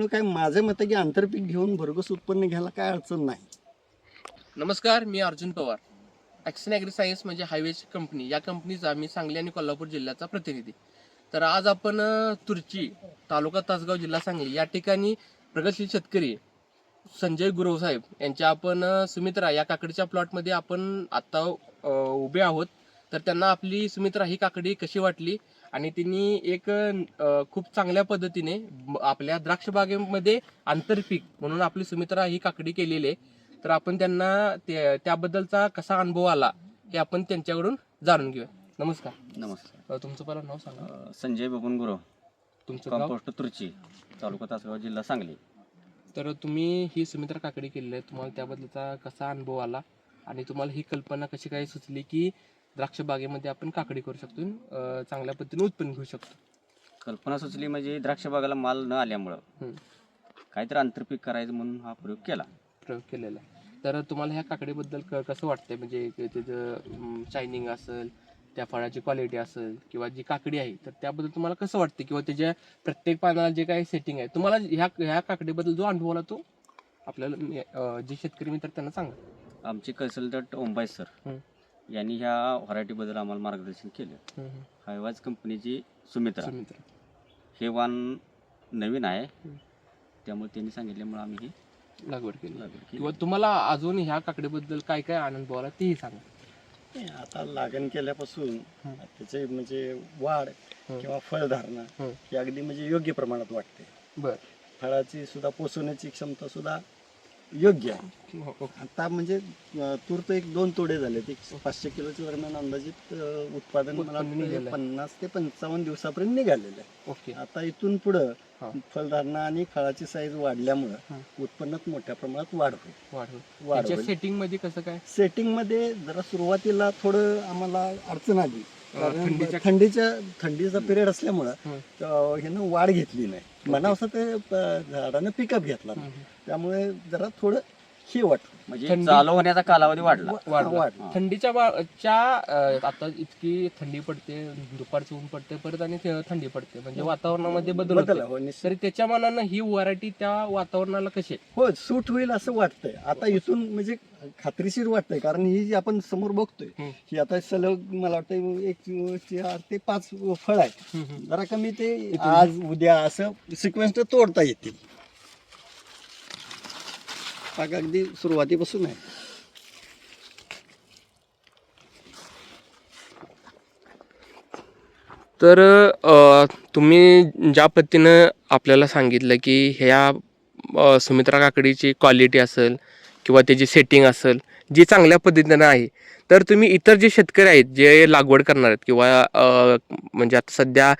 त्यामुळे काय माझं मत आहे की आंतरपीक घेऊन भरघोस उत्पन्न घ्यायला काय अडचण नाही. नमस्कार मी Arjun Pawar. Action agri science म्हणजे हायवेज कंपनी या कंपनीचा मी सांगली आणि कोल्हापूर जिल्ह्याचा प्रतिनिधी. तर आज आपण तुर्ची तालुका तासगाव जिल्हा सांगली या ठिकाणी प्रगतशील शेतकरी संजय गुरव साहेब यांच्या आपण सुमित्रा या काकडीच्या प्लॉटमध्ये आपण आत्ता उभे आहोत. तर त्यांना आपली सुमित्रा ही काकडी कशी वाटली? आणि त्यांनी एक अ, खूप चांगल्या पद्धतीने ब- आपल्या द्राक्ष बागेमध्ये आंतरपीक म्हणून आपली सुमित्रा ही काकडी केलेली आहे. तर आपण त्यांना त्याबद्दलचा कसा अनुभव आला हे आपण त्यांच्याकडून जाणून घेऊया. नमस्कार. नमस्कार. अ, तुमचं पहिलं नाव सांगा. अ, संजय बबन गुरव. तुमचं कंपोस्ट तुर्ची तालुका तासगाव जिल्हा सांगली. तर तुम्ही ही सुमित्रा काकडी केलेली आहे. तुम्हाला त्याबद्दलचा कसा अनुभव आला? आणि तुम्हाला ही कल्पना कशी काय सुचली की द्राक्ष बागेमध्ये आपण काकडी करू शकतो चांगल्या पद्धतीने उत्पन्न घेऊ शकतो. कल्पना सुचली म्हणजे द्राक्ष बागाला माल न आल्यामुळं. काहीतरी आंतरपीक करायचं म्हणून हा प्रयोग केला. प्रयोग केलेला आहे. तर तुम्हाला ह्या काकडीबद्दल क- कसं वाटतंय? म्हणजे त्याचं शायनिंग असेल त्या फळाची क्वालिटी असेल किंवा जी काकडी आहे तर त्याबद्दल तुम्हाला कसं वाटतं किंवा त्याच्या प्रत्येक पानाला जे काही सेटिंग आहे तुम्हाला ह्या ह्या काकडीबद्दल जो अनुभव आला तो आपल्याला जे शेतकरी मित्र त्यांना सांगा. आमचे कन्सल्टंट ओंबाई सर. यांनी ह्या व्हरायटीबद्दल आम्हाला मार्गदर्शन केलं. हायवाज कंपनीची सुमित्रा. सुमित्र. हे वाण नवीन आहे. त्यामुळे त्यांनी सांगितल्यामुळे आम्ही हे लागवड केली. लागवड केली. किंवा तुम्हाला अजून ह्या काकडीबद्दल काय काय अनुभव आला तेही सांगा. नाही, आता लागण केल्यापासून हं. त्याचे म्हणजे वाढ. किंवा फळधारणा हं. ही अगदी म्हणजे योग्य प्रमाणात वाटते बर. फळाची सुद्धा पोचवण्याची क्षमता सुद्धा योग्य आहे हो, हो. आता म्हणजे तूर तर एक दोन तोडे झाले एक पाचशे किलोच्या दरम्यान अंदाजित अं, उत्पादन मला उत्पन्न वाटतं निघालंय. पन्नास ते पंचावन्न दिवसापर्यंत निघालेलं आहे ओके आता इथून पुढं हा. फळधारणा आणि फळाची साईज वाढल्यामुळं. उत्पन्नात मोठ्या प्रमाणात वाढ होईल वाढ होईल. सेटिंगमध्ये कसं काय सेटिंगमध्ये जरा सुरुवातीला थोडं आम्हाला अडचण आली कारण थंडीच्या थंडीच्या थंडीचा पिरियड असल्यामुळं ह्यानं वाढ घेतली नाही. असं ते झाडानं पिकअप घेतला. त्यामुळे जरा थोडं वाटलं म्हणजे थंडी- चालू होण्याचा कालावधी वाढला वाढला. वाढलं. थंडीच्या च्या अं, आता इतकी थंडी पडते दुपारची ऊन पडते परत आणि ते थंडी पडते म्हणजे वातावरणामध्ये बदल बदल होतो हो निश्चित. तरी त्याच्या मानानं ही व्हरायटी त्या वातावरणाला कशी आहे? हो सूट होईल असं वाटतंय आता इथून म्हणजे खात्रीशीर वाटतंय कारण ही जी आपण समोर बघतोय हम्म. ही आता सलग मला वाटतं एक चार ते पाच फळ आहे जरा कमी ते आज उद्या असं सिक्वेन्स तोडता येतील बाग अगदी सुरुवातीपासून आहे. तर तुम्ही ज्या पद्धतीनं आपल्याला सांगितलं की ह्या सुमित्रा काकडीची क्वालिटी असेल किंवा त्याची सेटिंग असेल जी चांगल्या पद्धतीनं आहे तर तुम्ही इतर जे शेतकरी आहेत जे लागवड करणार आहेत किंवा म्हणजे आता सध्या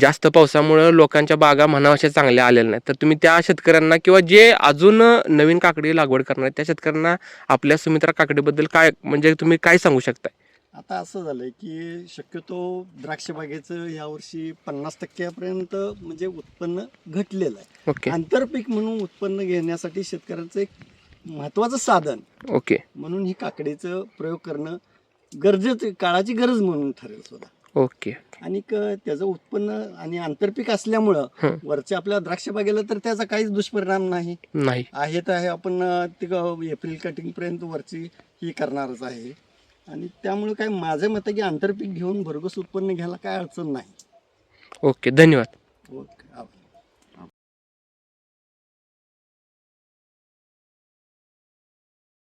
जास्त पावसामुळं लोकांच्या बागा म्हणावं अशा चांगल्या आलेल्या नाहीत. तर तुम्ही त्या शेतकऱ्यांना किंवा जे अजून नवीन काकडी लागवड करणार आहेत त्या शेतकऱ्यांना आपल्या सुमित्रा काकडीबद्दल काय म्हणजे तुम्ही काय सांगू शकताय? आता असं झालंय की शक्यतो द्राक्ष बागेचं यावर्षी पन्नास टक्क्यापर्यंत म्हणजे उत्पन्न घटलेलं आहे. ओके. आंतरपीक म्हणून उत्पन्न घेण्यासाठी शेतकऱ्यांचं एक महत्वाचं साधन. ओके. म्हणून ही काकडीचं प्रयोग करणं गरजेचं काळाची गरज म्हणून ठरेल सुद्धा. ओके. आणि त्याचं उत्पन्न आणि आंतरपीक असल्यामुळं. वरच्या आपल्या द्राक्ष बागेला तर त्याचा काहीच दुष्परिणाम नाही. नाही. आहे. तर आहे आपण एप्रिल कटिंग पर्यंत वरची ही करणारच आहे. आणि त्यामुळे काय माझं मत आहे की आंतरपीक घेऊन भरघोस उत्पन्न घ्यायला काय अडचण नाही. ओके धन्यवाद. ओके.